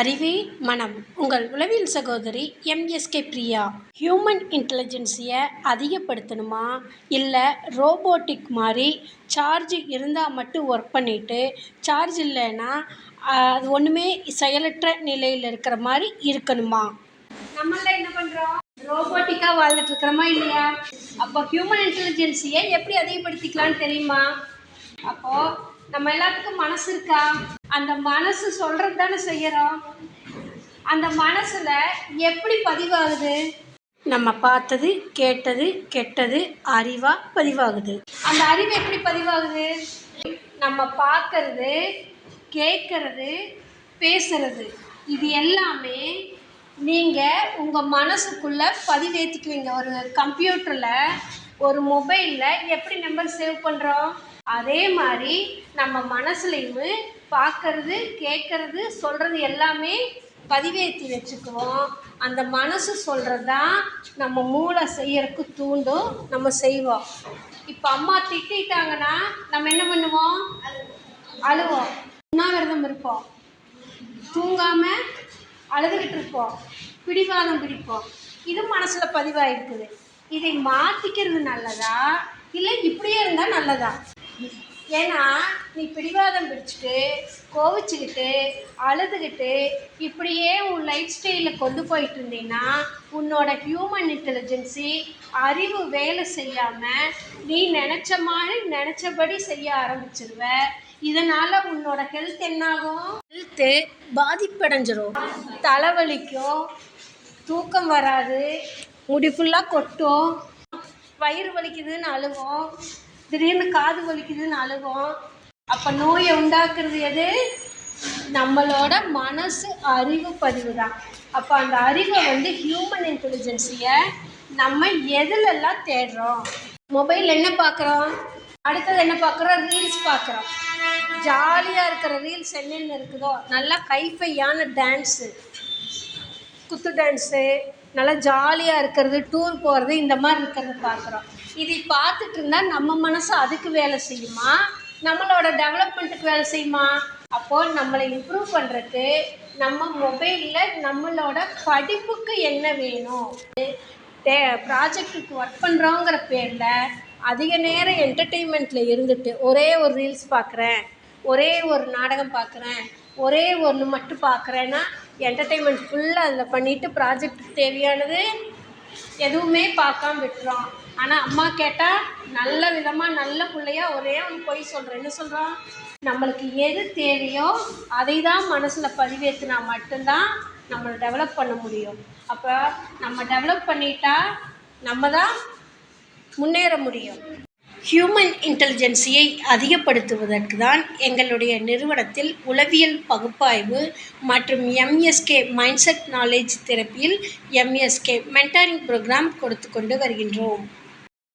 அறிவே மனம். உங்கள் உளவியல் சகோதரி எம்எஸ்கே பிரியா. ஹியூமன் இன்டெலிஜென்ஸியை அதிகப்படுத்தணுமா? இல்லை ரோபோட்டிக் மாதிரி சார்ஜ் இருந்தால் மட்டும் ஒர்க் பண்ணிவிட்டு சார்ஜ் இல்லைன்னா அது ஒன்றுமே செயலற்ற நிலையில் இருக்கிற மாதிரி இருக்கணுமா? நம்மள என்ன பண்ணுறோம் ரோபோட்டிக்காக வாழ்ந்துட்டு இருக்கிறோமா இல்லையா? அப்போ ஹியூமன் இன்டெலிஜென்ஸியை எப்படி அதிகப்படுத்திக்கலாம்னு தெரியுமா? அப்போது நம்ம எல்லாத்துக்கும் மனசு இருக்கா? அந்த மனசு சொல்கிறது தானே செய்கிறோம் அந்த மனசில் எப்படி பதிவாகுது? நம்ம பார்த்தது கேட்டது கெட்டது அறிவாக பதிவாகுது. அந்த அறிவு எப்படி பதிவாகுது? நம்ம பார்க்கறது கேட்கறது பேசுறது இது எல்லாமே நீங்கள் உங்கள் மனசுக்குள்ளே பதிவேற்றிக்குவீங்க ஒரு கம்ப்யூட்டரில் ஒரு மொபைலில் எப்படி நம்பர் சேவ் பண்ணுறோம் அதே மாதிரி நம்ம மனசுலையும் பார்க்கறது கேட்கறது சொல்கிறது எல்லாமே பதிவேற்றி வச்சுக்குவோம். அந்த மனசு சொல்கிறது தான் நம்ம மூளை செய்யறதுக்கு தூண்டும் நம்ம செய்வோம். இப்போ அம்மா திட்டாங்கன்னா நம்ம என்ன பண்ணுவோம்? அழுவோம். உண்ணாவிரதம் இருப்போம். தூங்காமல் அழுதுகிட்டு இருப்போம். பிடிவாதம் பிடிப்போம். இது மனசில் பதிவாயிருக்குது இதை மாற்றிக்கிறது நல்லதா? இல்லை இப்படியே இருந்தால் நல்லதா? ஏன்னா நீ பிடிவாதம் பிடிச்சிட்டு கோவிச்சுக்கிட்டு அழுதுகிட்டு இப்படியே உன் லைஃப் ஸ்டைலில் கொண்டு போயிட்டு இருந்தீங்கன்னா உன்னோட ஹியூமன் இன்டெலிஜென்சி அறிவு வேலை செய்யாமல் நீ நினச்ச மாதிரி நினச்சபடி செய்ய ஆரம்பிச்சிருவ. இதனால் உன்னோட ஹெல்த் என்னாகும்? ஹெல்த்து பாதிப்படைஞ்சிரும். தலைவலிக்கும் தூக்கம் வராது முடி ஃபுல்லாக கொட்டும் வயிறு வலிக்குதுன்னு அழுவோம் திடீர்னு காது வலிக்குதுன்னு அழுகும். அப்போ நோயை உண்டாக்குறது எது? நம்மளோட மனசு அறிவு பதிவு தான். அப்போ அந்த அறிவை வந்து ஹியூமன் இன்டெலிஜென்சியை நம்ம எதுலெல்லாம் தேடுறோம்? மொபைலில் என்ன பார்க்குறோம் அடுத்தது என்ன பார்க்குறோம் ரீல்ஸ் பார்க்குறோம் ஜாலியாக இருக்கிற ரீல்ஸ் என்னென்ன இருக்குதோ நல்லா கைஃபையான டான்ஸு குத்து டான்ஸு நல்லா ஜாலியாக இருக்கிறது டூர் போகிறது இந்த மாதிரி இருக்கிறத பார்க்குறோம். இதை பார்த்துட்டு இருந்தால் நம்ம மனசு அதுக்கு வேலை செய்யுமா? நம்மளோட டெவலப்மெண்ட்டுக்கு வேலை செய்யுமா? அப்போது நம்மளை இம்ப்ரூவ் பண்ணுறதுக்கு நம்ம மொபைலில் நம்மளோட படிப்புக்கு என்ன வேணும்? டே ப்ராஜெக்ட்டுக்கு ஒர்க் பண்ணுறோங்கிற பேரில் அதிக நேரம் என்டர்டெயின்மெண்ட்டில் இருந்துட்டு ஒரே ஒரு ரீல்ஸ் பார்க்குறேன் ஒரே ஒரு நாடகம் பார்க்குறேன் ஒரே ஒன்று மட்டும் பார்க்குறேன்னா என்டர்டெயின்மெண்ட் ஃபுல்லாக அதில் பண்ணிவிட்டு ப்ராஜெக்ட் தேவையானது எதுவுமே பார்க்காம விட்டுறோம். ஆனால் அம்மா கேட்டால் நல்ல விதமாக நல்ல பிள்ளையா ஒரே ஒன்று போய் சொல்கிறேன் என்ன சொல்கிறான் நம்மளுக்கு எது தேவையோ அதை தான் மனசில் பதிவேற்றினா மட்டும்தான் நம்மளை டெவலப் பண்ண முடியும். அப்போ நம்ம டெவலப் பண்ணிட்டா நம்ம தான் முன்னேற முடியும். ஹியூமன் இன்டெலிஜென்சியை அதிகப்படுத்துவதற்கு தான் எங்களுடைய நிறுவனத்தில் உளவியல் பகுப்பாய்வு மற்றும் எம்எஸ்கே மைண்ட்செட் நாலேஜ் தெரப்பியில் எம்எஸ்கே மென்டாரிங் ப்ரோக்ராம் கொடுத்து கொண்டு வருகின்றோம்.